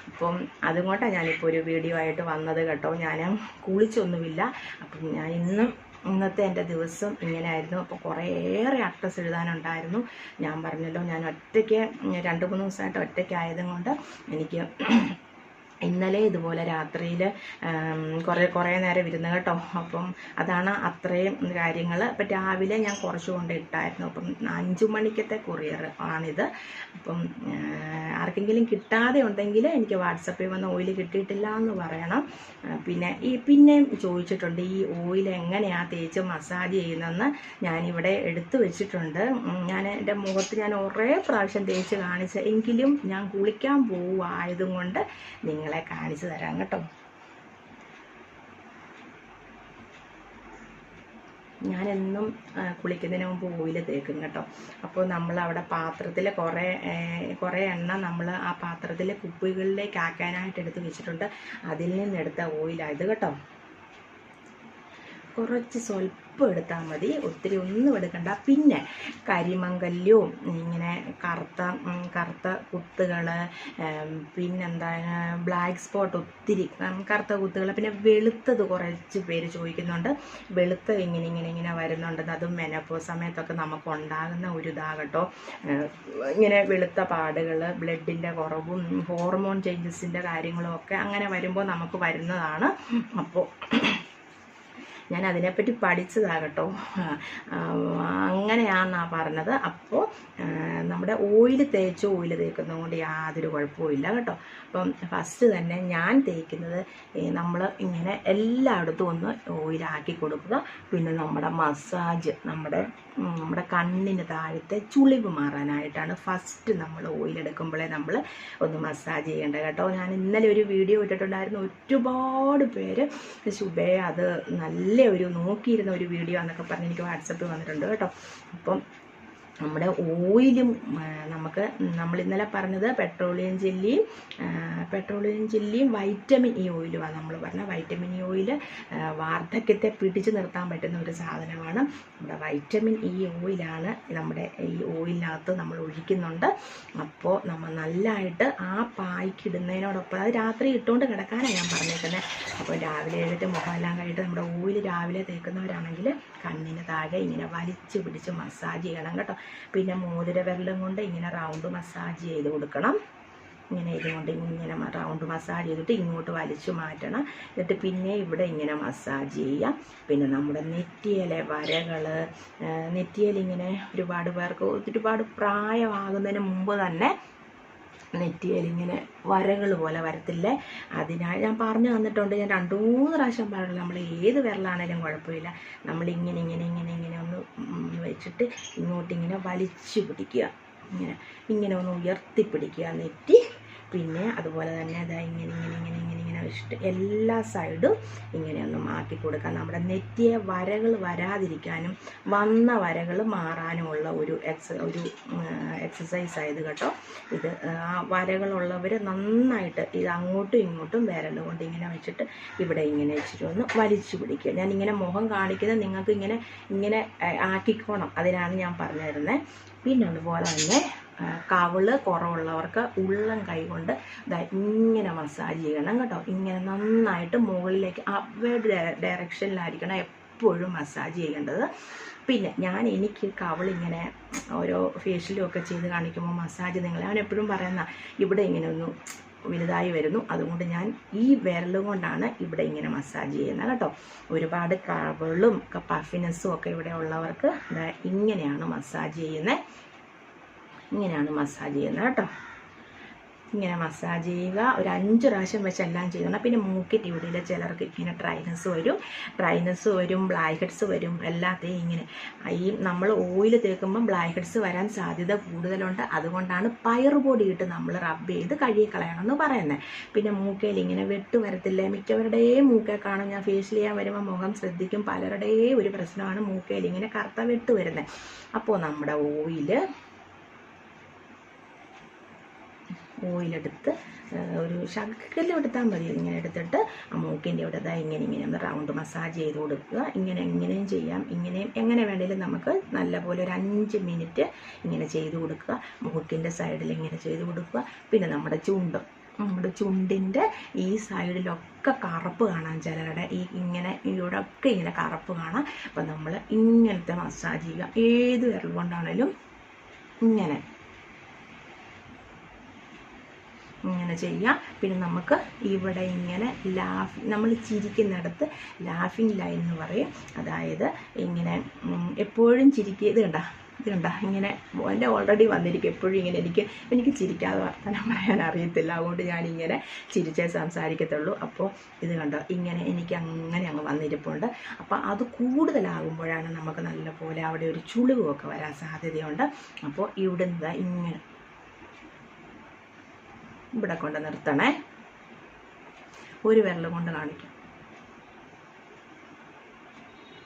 അപ്പം അതുകൊണ്ടാണ് ഞാനിപ്പോൾ ഒരു വീഡിയോ ആയിട്ട് വന്നത് കേട്ടോ. ഞാൻ കുളിച്ചൊന്നുമില്ല. അപ്പം ഞാൻ ഇന്നും ഇന്നത്തെ എന്റെ ദിവസം ഇങ്ങനെ ആയിരുന്നു അപ്പോൾ കുറേയേറെ അഡ്രസ്സ് എഴുതാനുണ്ടായിരുന്നു. ഞാൻ പറഞ്ഞല്ലോ ഞാൻ ഒറ്റയ്ക്ക് രണ്ട് മൂന്ന് ദിവസമായിട്ട് ഒറ്റയ്ക്കായതും കൊണ്ട് എനിക്ക് ഇന്നലെ ഇതുപോലെ രാത്രിയിൽ കുറേ കുറേ നേരം ഇരുന്ന് കേട്ടോ. അപ്പം അതാണ് അത്രയും കാര്യങ്ങൾ അപ്പം രാവിലെ ഞാൻ കുറച്ച് കൊണ്ട് ഇട്ടായിരുന്നു. അപ്പം അഞ്ചു മണിക്കത്തെ കൊറിയർ ആണിത്. അപ്പം ആർക്കെങ്കിലും കിട്ടാതെ ഉണ്ടെങ്കിൽ എനിക്ക് വാട്സപ്പിൽ വന്ന് ഓയിൽ കിട്ടിയിട്ടില്ല എന്ന് പറയണം പിന്നെ ഈ പിന്നെയും ചോദിച്ചിട്ടുണ്ട് ഈ ഓയിൽ എങ്ങനെയാണ് തേച്ച് മസാജ് ചെയ്യുന്നതെന്ന് ഞാനിവിടെ എടുത്തു വെച്ചിട്ടുണ്ട്. ഞാൻ എന്റെ മുഖത്ത് ഞാൻ കുറേ പ്രാവശ്യം തേച്ച് കാണിച്ച എങ്കിലും ഞാൻ കുളിക്കാൻ പോവായതും കൊണ്ട് നിങ്ങളെ കാണിച്ചു തരാം കേട്ടോ. എന്നും കുളിക്കുന്നതിന് മുമ്പ് ഓയിൽ തേക്കും കേട്ടോ. അപ്പോൾ നമ്മൾ അവിടെ പാത്രത്തിൽ കുറേ കുറേ എണ്ണ നമ്മൾ ആ പാത്രത്തിലെ കുപ്പികളിലേക്ക് ആക്കാനായിട്ട് എടുത്ത് വെച്ചിട്ടുണ്ട്. അതിൽ നിന്നെടുത്ത ഓയിലായത് കേട്ടോ. കുറച്ച് സ്വല്പം എടുത്താൽ മതി. ഒത്തിരി ഒന്നും എടുക്കണ്ട. പിന്നെ കരിമങ്കല്യവും ഇങ്ങനെ കറുത്ത കറുത്ത കുത്തുകൾ പിന്നെന്താ ബ്ലാക്ക് സ്പോട്ട് ഒത്തിരി കറുത്ത കുത്തുകൾ പിന്നെ വെളുത്തത് കുറച്ച് പേര് ചോദിക്കുന്നുണ്ട്. വെളുത്ത ഇങ്ങനെ ഇങ്ങനെ ഇങ്ങനെ വരുന്നുണ്ട് അതും മെനപ്പോ സമയത്തൊക്കെ നമുക്ക് ഉണ്ടാകുന്ന ഒരു ഇതാകട്ടോ ഇങ്ങനെ വെളുത്ത പാടുകൾ ബ്ലഡിന്റെ കുറവും ഹോർമോൺ ചേഞ്ചസിന്റെ കാര്യങ്ങളും ഒക്കെ അങ്ങനെ വരുമ്പോൾ നമുക്ക് വരുന്നതാണ്. അപ്പോൾ ഞാൻ അതിനെപ്പറ്റി പഠിച്ചതാകട്ടോ അങ്ങനെയാണെന്നാണ് പറഞ്ഞത്. അപ്പോൾ നമ്മുടെ ഓയിൽ തേച്ച് ഓയിൽ തേക്കുന്നത് കൊണ്ട് യാതൊരു കുഴപ്പമില്ല കേട്ടോ. അപ്പം ഫസ്റ്റ് തന്നെ ഞാൻ തേക്കുന്നത് നമ്മൾ ഇങ്ങനെ എല്ലായിടത്തും ഒന്ന് ഓയിലാക്കി കൊടുക്കുക. പിന്നെ നമ്മുടെ മസാജ് നമ്മുടെ നമ്മുടെ കണ്ണിന് താഴത്തെ ചുളിവ് മാറാനായിട്ടാണ് ഫസ്റ്റ് നമ്മൾ ഓയിൽ എടുക്കുമ്പോഴേ നമ്മൾ ഒന്ന് മസാജ് ചെയ്യേണ്ടത് കേട്ടോ. ഞാൻ ഇന്നലെ ഒരു വീഡിയോ ഇട്ടിട്ടുണ്ടായിരുന്നു. ഒരുപാട് പേര് ശുഭേ അത് നല്ല ഒരു നോക്കിയിരുന്ന ഒരു വീഡിയോ എന്നൊക്കെ പറഞ്ഞ് എനിക്ക് വാട്സപ്പിൽ വന്നിട്ടുണ്ട് കേട്ടോ. അപ്പം നമ്മുടെ ഓയിലും നമുക്ക് നമ്മൾ ഇന്നലെ പറഞ്ഞത് പെട്രോളിയം ജെല്ലിയും പെട്രോളിയം ജെല്ലിയും വൈറ്റമിൻ ഇ ഓയിലുമാണ് നമ്മൾ പറഞ്ഞ വൈറ്റമിൻ ഇ ഓയിൽ വാർദ്ധക്യത്തെ പിടിച്ചു നിർത്താൻ പറ്റുന്ന ഒരു സാധനമാണ്. നമ്മുടെ വൈറ്റമിൻ ഇ ഓയിലാണ് നമ്മുടെ ഈ ഓയിലിനകത്ത് നമ്മൾ ഒഴിക്കുന്നുണ്ട്. അപ്പോൾ നമ്മൾ നല്ലതായിട്ട് ആ പായ്ക്ക് ഇടുന്നതിനോടൊപ്പം അത് രാത്രി ഇട്ടുകൊണ്ട് കിടക്കാനാണ് ഞാൻ പറഞ്ഞേക്കുന്നത് അപ്പോൾ രാവിലെ എഴുതിട്ട് മുഖമെല്ലാം കഴിഞ്ഞിട്ട് നമ്മുടെ ഓയിൽ രാവിലെ തേക്കുന്നവരാണെങ്കിൽ കണ്ണിന് താഴെ ഇങ്ങനെ വലിച്ചു പിടിച്ച് മസാജ് ചെയ്യണം കേട്ടോ. പിന്നെ മോതിര വിരലും കൊണ്ട് ഇങ്ങനെ റൗണ്ട് മസാജ് ചെയ്ത് കൊടുക്കണം. ഇങ്ങനെ ഇതുകൊണ്ട് ഇങ്ങനെ റൗണ്ട് മസാജ് ചെയ്തിട്ട് ഇങ്ങോട്ട് വലിച്ചു മാറ്റണം. എന്നിട്ട് പിന്നെ ഇവിടെ ഇങ്ങനെ മസാജ് ചെയ്യാം. പിന്നെ നമ്മുടെ നെറ്റിയിലെ വരകൾ നെറ്റിയിൽ ഒരുപാട് പേർക്ക് ഒരുപാട് പ്രായമാകുന്നതിന് മുമ്പ് തന്നെ നെറ്റിയിൽ ഇങ്ങനെ വരകൾ പോലെ വരത്തില്ലേ? അതിനായി ഞാൻ പറഞ്ഞു തന്നിട്ടുണ്ട്. ഞാൻ രണ്ടു മൂന്ന് പ്രാവശ്യം പറഞ്ഞു നമ്മൾ ഏത് വിരലാണേലും കുഴപ്പമില്ല. നമ്മൾ ഇങ്ങനെ ഇങ്ങനെ ഇങ്ങനെ ഇങ്ങനെ വെച്ചിട്ട് ഇങ്ങോട്ടിങ്ങനെ വലിച്ചു പിടിക്കുക. ഇങ്ങനെ ഇങ്ങനെ ഒന്ന് ഉയർത്തി പിടിക്കുക നെറ്റി പിന്നെ അതുപോലെ തന്നെ അതാ ഇങ്ങനെ ഇങ്ങനെ ഇങ്ങനെ ഇങ്ങനെ ഇങ്ങനെ എല്ലാ സൈഡും ഇങ്ങനെ ഒന്ന് മാറ്റി കൊടുക്കാം. നമ്മുടെ നെറ്റിയെ വരകൾ വരാതിരിക്കാനും വന്ന വരകൾ മാറാനുമുള്ള ഒരു എക്സ ഒരു എക്സസൈസ് ആയത് കേട്ടോ. ഇത് ആ വരകളുള്ളവർ നന്നായിട്ട് ഇത് അങ്ങോട്ടും ഇങ്ങോട്ടും വിരൽ കൊണ്ട് ഇങ്ങനെ വെച്ചിട്ട് ഇവിടെ ഇങ്ങനെ വെച്ചിട്ട് ഒന്ന് വലിച്ചു പിടിക്കുക. ഞാൻ ഇങ്ങനെ മുഖം കാണിക്കുന്നത് നിങ്ങൾക്ക് ഇങ്ങനെ ഇങ്ങനെ ആക്കിക്കോണം. അതിനാണ് ഞാൻ പറഞ്ഞു തരുന്നത് പിന്നെ അതുപോലെ തന്നെ കവിൾ കുറവുള്ളവർക്ക് ഉള്ളം കൈ കൊണ്ട് ദാ ഇങ്ങനെ മസാജ് ചെയ്യണം കേട്ടോ. ഇങ്ങനെ നന്നായിട്ട് മുകളിലേക്ക് അവരുടെ ഡയറക്ഷനിലായിരിക്കണം എപ്പോഴും മസാജ് ചെയ്യേണ്ടത്. പിന്നെ ഞാൻ എനിക്ക് കവിളിങ്ങനെ ഓരോ ഫേഷ്യലും ഒക്കെ ചെയ്ത് കാണിക്കുമ്പോൾ മസാജ് നിങ്ങൾ ഞാൻ എപ്പോഴും പറയുന്ന ഇവിടെ ഇങ്ങനെ ഒന്ന് വലുതായി വരുന്നു. അതുകൊണ്ട് ഞാൻ ഈ വിരലും കൊണ്ടാണ് ഇവിടെ ഇങ്ങനെ മസാജ് ചെയ്യുന്നത് കേട്ടോ. ഒരുപാട് കവളും പഫിനെസ്സും ഒക്കെ ഇവിടെ ഉള്ളവർക്ക് ഇങ്ങനെയാണ് മസാജ് ചെയ്യുന്നത് ഇങ്ങനെയാണ് മസാജ് ചെയ്യുന്നത് കേട്ടോ. ഇങ്ങനെ മസാജ് ചെയ്യുക. ഒരു അഞ്ച് പ്രാവശ്യം വെച്ച് എല്ലാം ചെയ്യണം പിന്നെ മൂക്കിട്ട് ഇവിടെയിൽ ചിലർക്ക് ഇങ്ങനെ ഡ്രൈനസ് വരും. ഡ്രൈനസ് വരും ബ്ലാക്ക് ഹെഡ്സ് വരും. എല്ലാത്തെയും ഇങ്ങനെ. ഈ നമ്മൾ ഓയിൽ തേക്കുമ്പം ബ്ലാക്ക് ഹെഡ്സ് വരാൻ സാധ്യത കൂടുതലുണ്ട്. അതുകൊണ്ടാണ് പയറുപൊടി ഇട്ട് നമ്മൾ റബ്ബ് ചെയ്ത് കഴുകി കളയണം എന്ന് പറയുന്നത്. പിന്നെ മൂക്കയിൽ ഇങ്ങനെ വെട്ട് വരത്തില്ല? മിക്കവരുടെയും മൂക്കെ കാണും. ഞാൻ ഫേഷ്യൽ ചെയ്യാൻ വരുമ്പോൾ മുഖം ശ്രദ്ധിക്കും. പലരുടെയും ഒരു പ്രശ്നമാണ് മൂക്കയിൽ ഇങ്ങനെ കറുത്ത വെട്ട് വരുന്നത്. അപ്പോൾ നമ്മുടെ ഓയിൽ ഓയിലെടുത്ത് ഒരു ശകലം എടുത്താൽ മതി. ഇങ്ങനെ എടുത്തിട്ട് ആ മൂക്കിന്റെ അവിടെ അതാ ഇങ്ങനെ ഇങ്ങനെ ഒന്ന് റൗണ്ട് മസാജ് ചെയ്ത് കൊടുക്കുക. ഇങ്ങനെ ഇങ്ങനെയും ചെയ്യാം. ഇങ്ങനെയും എങ്ങനെ വേണേലും നമുക്ക് നല്ലപോലെ ഒരു അഞ്ച് മിനിറ്റ് ഇങ്ങനെ ചെയ്ത് കൊടുക്കുക. മൂക്കിന്റെ സൈഡിൽ ഇങ്ങനെ ചെയ്ത് കൊടുക്കുക. പിന്നെ നമ്മുടെ ചുണ്ടും നമ്മുടെ ചുണ്ടിന്റെ ഈ സൈഡിലൊക്കെ കറുപ്പ് കാണാം ചിലരുടെ. ഈ ഇങ്ങനെ ഇവിടെ ഒക്കെ ഇങ്ങനെ കറുപ്പ് കാണാം. അപ്പം നമ്മൾ ഇങ്ങനത്തെ മസാജ് ചെയ്യുക. ഏത് വിരൽ കൊണ്ടാണേലും ഇങ്ങനെ ഇങ്ങനെ ചെയ്യാം. പിന്നെ നമുക്ക് ഇവിടെ ഇങ്ങനെ ലാഫ് നമ്മൾ ചിരിക്കുന്നിടത്ത് ലാഫിംഗ് ലൈൻ എന്ന് പറയും. അതായത് ഇങ്ങനെ എപ്പോഴും ചിരിക്കുക ഇത് കണ്ട ഇങ്ങനെ എന്റെ ഓൾറെഡി വന്നിരിക്കും എപ്പോഴും ഇങ്ങനെ എനിക്ക് എനിക്ക് ചിരിക്കാതെ വർത്തമാനം പറയാൻ അറിയത്തില്ല. അതുകൊണ്ട് ഞാനിങ്ങനെ ചിരിച്ചേ സംസാരിക്കത്തുള്ളൂ. അപ്പോൾ ഇത് കണ്ടോ ഇങ്ങനെ എനിക്ക് അങ്ങനെ അങ്ങ് വന്നിരിപ്പുണ്ട്. അപ്പോൾ അത് കൂടുതലാകുമ്പോഴാണ് നമുക്ക് നല്ലപോലെ അവിടെ ഒരു ചുളിവുമൊക്കെ വരാൻ സാധ്യതയുണ്ട്. അപ്പോൾ ഇവിടുന്ന് ഇങ്ങനെ ഇവിടെ കൊണ്ട് നിർത്തണേ. ഒരു വിരൽ കൊണ്ട് കാണിക്കാം.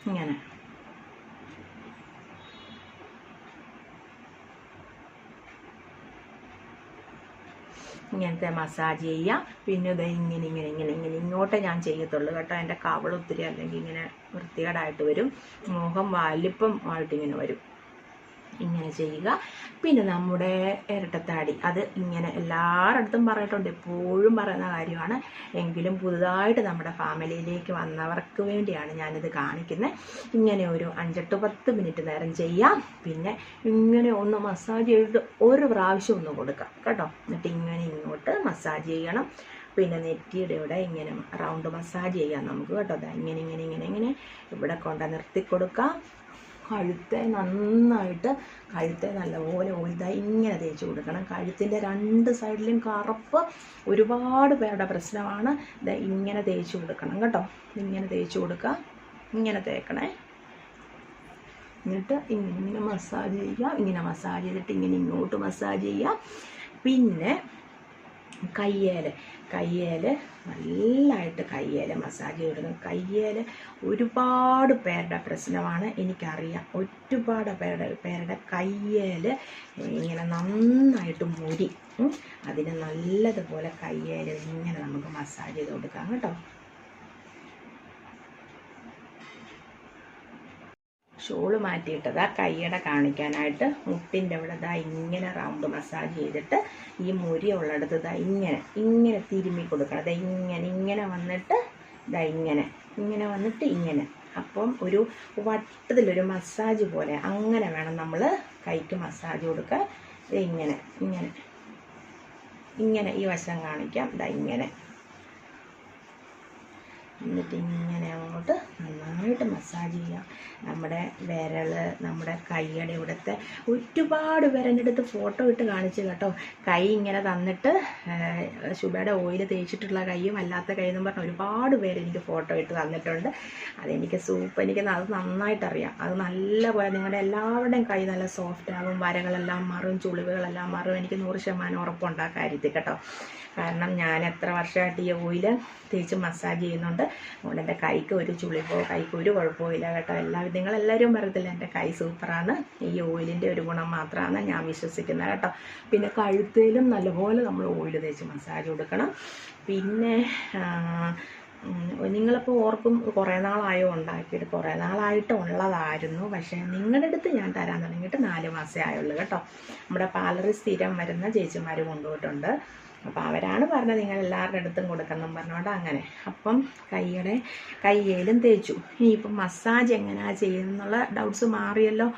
ഇങ്ങനെ. ഇങ്ങനത്തെ മസാജ് ചെയ്യാം. പിന്നെ ഇത് ഇങ്ങനെ ഇങ്ങനെ ഇങ്ങനെ ഇങ്ങനെ ഇങ്ങോട്ടേ ഞാൻ ചെയ്യത്തുള്ളൂ കേട്ടോ. എന്റെ കവളൊത്തിരി അല്ലെങ്കിൽ ഇങ്ങനെ വൃത്തികേടായിട്ട് വരും. മുഖം വലിപ്പം ആയിട്ട് ഇങ്ങനെ വരും. ഇങ്ങനെ ചെയ്യുക. പിന്നെ നമ്മുടെ ഇരട്ടത്താടി. അത് ഇങ്ങനെ എല്ലായിടത്തും പറഞ്ഞിട്ടുണ്ട്. എപ്പോഴും പറയുന്ന കാര്യമാണ്. എങ്കിലും പുതുതായിട്ട് നമ്മുടെ ഫാമിലിയിലേക്ക് വന്നവർക്ക് വേണ്ടിയാണ് ഞാനിത് കാണിക്കുന്നത്. ഇങ്ങനെ ഒരു അഞ്ചെട്ട് പത്ത് മിനിറ്റ് നേരം ചെയ്യാം. പിന്നെ ഇങ്ങനെ ഒന്ന് മസാജ് ചെയ്തിട്ട് ഒരു പ്രാവശ്യം ഒന്ന് കൊടുക്കാം. കേട്ടോ. എന്നിട്ട് ഇങ്ങനെ ഇങ്ങോട്ട് മസാജ് ചെയ്യണം. പിന്നെ നെറ്റിയുടെ ഇവിടെ ഇങ്ങനെ റൗണ്ട് മസാജ് ചെയ്യാം നമുക്ക്. കേട്ടോ. ഇങ്ങനെ ഇങ്ങനെ ഇങ്ങനെ ഇങ്ങനെ. ഇവിടെ കൊണ്ട് നിർത്തി കൊടുക്കാം. കഴുത്തെ നന്നായിട്ട് കഴുത്തെ നല്ലപോലെ ഒഴുതായി ഇങ്ങനെ തേച്ച് കൊടുക്കണം. കഴുത്തിന്റെ രണ്ട് സൈഡിലും കറുപ്പ് ഒരുപാട് പേരുടെ പ്രശ്നമാണ്. ഇത് ഇങ്ങനെ തേച്ച് കൊടുക്കണം കേട്ടോ. ഇങ്ങനെ തേച്ച് കൊടുക്കുക. ഇങ്ങനെ തേക്കണേ. എന്നിട്ട് ഇങ്ങനെ മസാജ് ചെയ്യുക. ഇങ്ങനെ മസാജ് ചെയ്തിട്ട് ഇങ്ങനെ ഇങ്ങോട്ട് മസാജ് ചെയ്യുക. പിന്നെ കയ്യേൽ. കയ്യേല നല്ലതായിട്ട് കയ്യേല മസാജ് കൊടുക്കും കയ്യേല ഒരുപാട് പേരുടെ പ്രശ്നമാണ് എനിക്കറിയാം. ഒരുപാട് പേരുടെ പേരുടെ കയ്യേൽ ഇങ്ങനെ നന്നായിട്ട് മുരി. അതിന് നല്ലതുപോലെ കയ്യേല ഇങ്ങനെ നമുക്ക് മസാജ് ചെയ്ത് കൊടുക്കാം കേട്ടോ. ഷോൾ ആ കൈയുടെ കാണിക്കാനായിട്ട് മുട്ടിന്റെ അവിടെ ഇതാ ഇങ്ങനെ റൗണ്ട് മസാജ് ചെയ്തിട്ട് ഈ മുരി ഉള്ളിടത്ത് ഇതാ ഇങ്ങനെ ഇങ്ങനെ തിരുമ്മി കൊടുക്കണം. ദാ ഇങ്ങനെ ഇങ്ങനെ വന്നിട്ട് ഇതാ ഇങ്ങനെ ഇങ്ങനെ വന്നിട്ട് ഇങ്ങനെ. അപ്പം ഒരു വട്ടത്തിലൊരു മസാജ് പോലെ അങ്ങനെ വേണം നമ്മൾ കൈക്ക് മസാജ് കൊടുക്കാൻ. ഇങ്ങനെ ഇങ്ങനെ ഇങ്ങനെ ഈ വശം കാണിക്കാം. ഇതാ ഇങ്ങനെ. എന്നിട്ട് ഇങ്ങനെ അങ്ങോട്ട് നന്നായിട്ട് മസാജ് ചെയ്യുക നമ്മുടെ വിരൽ നമ്മുടെ കൈയുടെ ഇവിടുത്തെ ഒരുപാട് വിരലെടുത്ത് ഫോട്ടോ ഇട്ട് കാണിച്ചു കേട്ടോ. കൈ ഇങ്ങനെ തന്നിട്ട് ശുഭയുടെ ഓയിൽ തേച്ചിട്ടുള്ള കൈയും അല്ലാത്ത കൈ എന്നും പറഞ്ഞ് ഒരുപാട് പേര് എനിക്ക് ഫോട്ടോ ഇട്ട് തന്നിട്ടുണ്ട്. അതെനിക്ക് സൂപ്പ് എനിക്ക് അത് നന്നായിട്ട് അറിയാം അത് നല്ല പോലെ നിങ്ങളുടെ എല്ലാവരുടെയും കൈ നല്ല സോഫ്റ്റ് ആകും വരകളെല്ലാം മാറും ചുളിവുകളെല്ലാം മാറും. എനിക്ക് നൂറ് ശതമാനം കാര്യത്തിൽ കേട്ടോ. കാരണം ഞാൻ എത്ര വർഷമായിട്ട് ഈ ഓയിൽ തേച്ച് മസാജ് ചെയ്യുന്നുണ്ട്. അതുകൊണ്ട് എന്റെ കൈക്ക് ഒരു ചുളിവോ കൈക്ക് ഒരു കുഴപ്പമോ ഇല്ല കേട്ടോ. എല്ലാ നിങ്ങളെല്ലാവരും പറയത്തില്ല എന്റെ കൈ സൂപ്പറാണ്. ഈ ഓയിലിന്റെ ഒരു ഗുണം മാത്രമാണ് ഞാൻ വിശ്വസിക്കുന്നത് കേട്ടോ. പിന്നെ കഴുത്തേലും നല്ലപോലെ നമ്മൾ ഓയിൽ തേച്ച് മസാജ് കൊടുക്കണം. പിന്നെ നിങ്ങളിപ്പോൾ ഓർക്കും കുറേ നാളായോ ഉണ്ടാക്കിയിട്ട് കുറേ നാളായിട്ട് ഉള്ളതായിരുന്നു. പക്ഷേ നിങ്ങളുടെ അടുത്ത് ഞാൻ തരാൻ തുടങ്ങിയിട്ട് നാല് മാസമേ ആയുള്ളൂ കേട്ടോ. നമ്മുടെ പാലറി സ്ഥിരം വരുന്ന ചേച്ചിമാർ കൊണ്ടുപോയിട്ടുണ്ട്. അപ്പോൾ അവരാണ് പറഞ്ഞത് നിങ്ങൾ എല്ലാവരുടെ അടുത്തും കൊടുക്കണം പറഞ്ഞോണ്ട് അങ്ങനെ. അപ്പം കൈയുടെ കയ്യേലും തേച്ചു. ഇനിയിപ്പം മസാജ് എങ്ങനെയാണ് ചെയ്യുന്നുള്ള ഡൗട്ട്സ് മാറിയല്ലോ.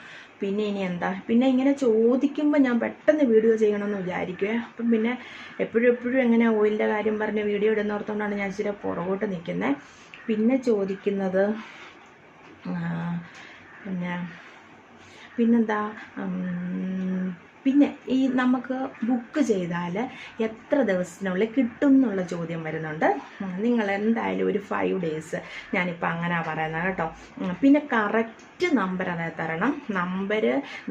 പിന്നെ ഇനി എന്താ? പിന്നെ ഇങ്ങനെ ചോദിക്കുമ്പോൾ ഞാൻ പെട്ടെന്ന് വീഡിയോ ചെയ്യണമെന്ന് വിചാരിക്കുവേ. അപ്പം പിന്നെ എപ്പോഴും എപ്പോഴും എങ്ങനെ ഓയിലിന്റെ കാര്യം പറഞ്ഞ് വീഡിയോ ഇടുന്നോർത്തോണ്ടാണ് ഞാൻ ഇച്ചിരി പുറകോട്ട് നിൽക്കുന്നത് പിന്നെ ചോദിക്കുന്നത് പിന്നെ പിന്നെന്താ പിന്നെ ഈ നമുക്ക് ബുക്ക് ചെയ്താൽ എത്ര ദിവസത്തിനുള്ളിൽ കിട്ടും എന്നുള്ള ചോദ്യം വരുന്നുണ്ട്. നിങ്ങൾ എന്തായാലും ഒരു ഫൈവ് ഡേയ്സ് ഞാനിപ്പോൾ അങ്ങനെ പറയുന്നത് കേട്ടോ. പിന്നെ കറക്റ്റ് നമ്പർ അതായത് തരണം. നമ്പർ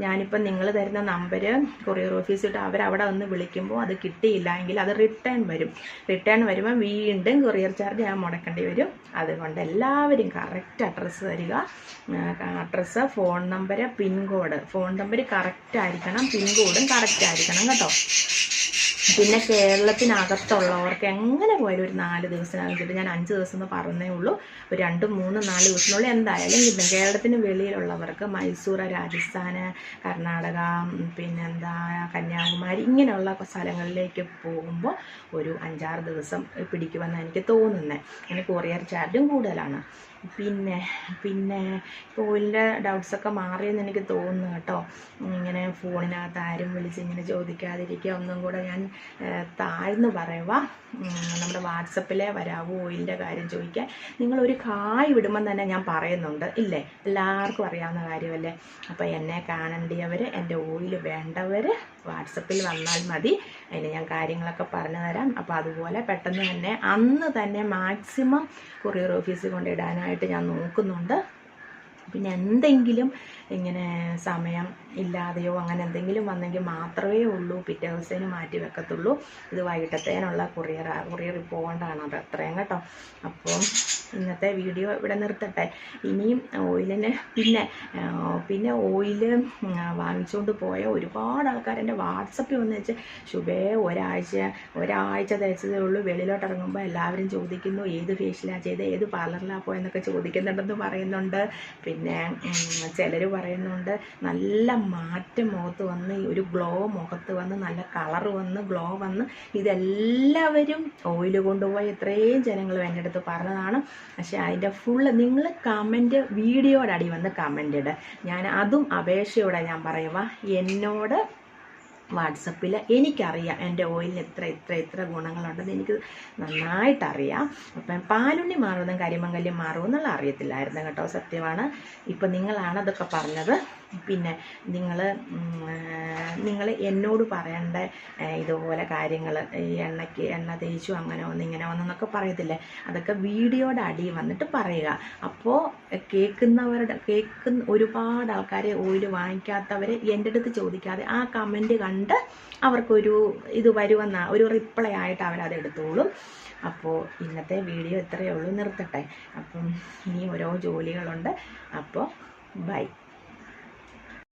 ഞാനിപ്പോൾ നിങ്ങൾ തരുന്ന നമ്പർ കൊറിയർ ഓഫീസിട്ട് അവരവിടെ വന്ന് വിളിക്കുമ്പോൾ അത് കിട്ടിയില്ല എങ്കിൽ അത് റിട്ടേൺ വരും. റിട്ടേൺ വരുമ്പോൾ വീണ്ടും കൊറിയർ ചാർജ് ഞാൻ മുടക്കേണ്ടി വരും. അതുകൊണ്ട് എല്ലാവരും കറക്റ്റ് അഡ്രസ്സ് തരിക. Address phone number pincode phone number correct ആയിരിക്കണം. പിൻകോഡും കറക്റ്റ് ആയിരിക്കണം കേട്ടോ. പിന്നെ കേരളത്തിനകത്തുള്ളവർക്ക് എങ്ങനെ പോയാലും ഒരു നാല് ദിവസത്തിനകം കിട്ടും. ഞാൻ അഞ്ച് ദിവസം എന്ന് പറഞ്ഞേ ഉള്ളൂ. ഒരു രണ്ട് മൂന്ന് നാല് ദിവസത്തിനുള്ളിൽ എന്തായാലും കിട്ടും. കേരളത്തിന് വെളിയിലുള്ളവർക്ക് മൈസൂർ രാജസ്ഥാൻ കർണാടക പിന്നെ പിന്നെന്താ കന്യാകുമാരി ഇങ്ങനെയുള്ള സ്ഥലങ്ങളിലേക്ക് പോകുമ്പോൾ ഒരു അഞ്ചാറ് ദിവസം പിടിക്കുമെന്നാണ് എനിക്ക് തോന്നുന്നത്. അതിന് കൊറിയർ ചാർജും കൂടുതലാണ്. പിന്നെ പിന്നെ ഓയിലിന്റെ ഡൗട്ട്സൊക്കെ മാറിയെന്ന് എനിക്ക് തോന്നുന്നു കേട്ടോ. ഇങ്ങനെ ഫോണിനകത്ത് ആരും വിളിച്ച് ഇങ്ങനെ ചോദിക്കാതിരിക്കുക ഒന്നും കൂടെ ഞാൻ താഴ്ന്ന് പറയുക നമ്മുടെ വാട്സപ്പിലെ വരാവൂ ഓയിലിന്റെ കാര്യം ചോദിക്കാൻ. നിങ്ങളൊരു കായ് വിടുമ്പം തന്നെ ഞാൻ പറയുന്നുണ്ട് ഇല്ലേ? എല്ലാവർക്കും അറിയാവുന്ന കാര്യമല്ലേ? അപ്പോൾ എന്നെ കാണേണ്ടിയവർ എന്റെ ഓയിൽ വേണ്ടവർ വാട്സപ്പിൽ വന്നാൽ മതി. അതിന് ഞാൻ കാര്യങ്ങളൊക്കെ പറഞ്ഞു തരാം. അപ്പോൾ അതുപോലെ പെട്ടെന്ന് തന്നെ അന്ന് തന്നെ മാക്സിമം കൊറിയർ ഓഫീസിൽ കൊണ്ടിടാനായിട്ട് ഞാൻ നോക്കുന്നുണ്ട്. പിന്നെ എന്തെങ്കിലും ഇങ്ങനെ സമയം ഇല്ലാതെയോ അങ്ങനെ എന്തെങ്കിലും വന്നെങ്കിൽ മാത്രമേ ഉള്ളൂ. പിറ്റേ ദിവസേന് മാറ്റി വെക്കത്തുള്ളൂ. ഇത് വൈകിട്ടത്തേനുള്ള കൊറിയർ കൊറിയർ പോകേണ്ടതാണ് അത് അത്രയും കേട്ടോ. അപ്പോൾ ഇന്നത്തെ വീഡിയോ ഇവിടെ നിർത്തട്ടെ. ഇനിയും ഓയിലിന് പിന്നെ പിന്നെ ഓയിൽ വാങ്ങിച്ചുകൊണ്ട് പോയ ഒരുപാട് ആൾക്കാർ എന്റെ വാട്സപ്പിൽ വന്ന് വെച്ച് ശുഭേ ഒരാഴ്ച ഒരാഴ്ച തേച്ചതേ ഉള്ളൂ. വെളിയിലോട്ട് ഇറങ്ങുമ്പോൾ എല്ലാവരും ചോദിക്കുന്നു ഏത് ഫേഷ്യലാണ് ചെയ്തത് ഏത് പാർലറിലാണ് പോയെന്നൊക്കെ ചോദിക്കുന്നുണ്ടെന്ന് പറയുന്നുണ്ട്. പിന്നെ ചിലർ പറയുന്നുണ്ട് നല്ല മാറ്റം മുഖത്ത് വന്ന് ഒരു ഗ്ലോ മുഖത്ത് വന്ന് നല്ല കളർ വന്ന് ഗ്ലോ വന്ന് ഇതെല്ലാവരും ഓയിൽ കൊണ്ടുപോയി ഇത്രയും ജനങ്ങൾ എന്റെ അടുത്ത് പറഞ്ഞതാണ്. പക്ഷേ അതിന്റെ ഫുള്ള് നിങ്ങൾ കമന്റ് വീഡിയോയുടെ അടി വന്ന് കമന്റ് ഇട. ഞാൻ അതും അപേക്ഷയോടെ ഞാൻ പറയുക എന്നോട് വാട്സപ്പിൽ എനിക്കറിയാം എന്റെ ഓയിലിന് എത്ര എത്ര എത്ര ഗുണങ്ങളുണ്ടെന്ന് എനിക്ക് നന്നായിട്ടറിയാം. അപ്പം പാലുണ്ണി മാറുമെന്നും കരിമങ്കല്യം മാറുമെന്നുള്ള അറിയത്തില്ലായിരുന്നു കേട്ടോ സത്യമാണ്. ഇപ്പം നിങ്ങളാണ് അതൊക്കെ പറഞ്ഞത്. പിന്നെ നിങ്ങൾ നിങ്ങൾ എന്നോട് പറയേണ്ട ഇതുപോലെ കാര്യങ്ങൾ ഈ എണ്ണയ്ക്ക് എണ്ണ തേച്ചു അങ്ങനെ ഒന്ന് ഇങ്ങനെ ഒന്നെന്നൊക്കെ പറയത്തില്ലേ? അതൊക്കെ വീഡിയോയുടെ അടി വന്നിട്ട് പറയുക. അപ്പോൾ കേൾക്കുന്നവരുടെ കേൾക്കുന്ന ഒരുപാട് ആൾക്കാർ ഓയിൽ വാങ്ങിക്കാത്തവർ എന്റെ അടുത്ത് ചോദിക്കാതെ ആ കമന്റ് കണ്ട് അവർക്കൊരു ഇത് വരുമെന്ന ഒരു റിപ്ലൈ ആയിട്ട് അവരത് എടുത്തോളും. അപ്പോൾ ഇന്നത്തെ വീഡിയോ ഇത്രയേ ഉള്ളൂ. നിർത്തട്ടെ. അപ്പം ഇനി ഓരോ ജോലികളുണ്ട്. അപ്പോൾ ബൈ.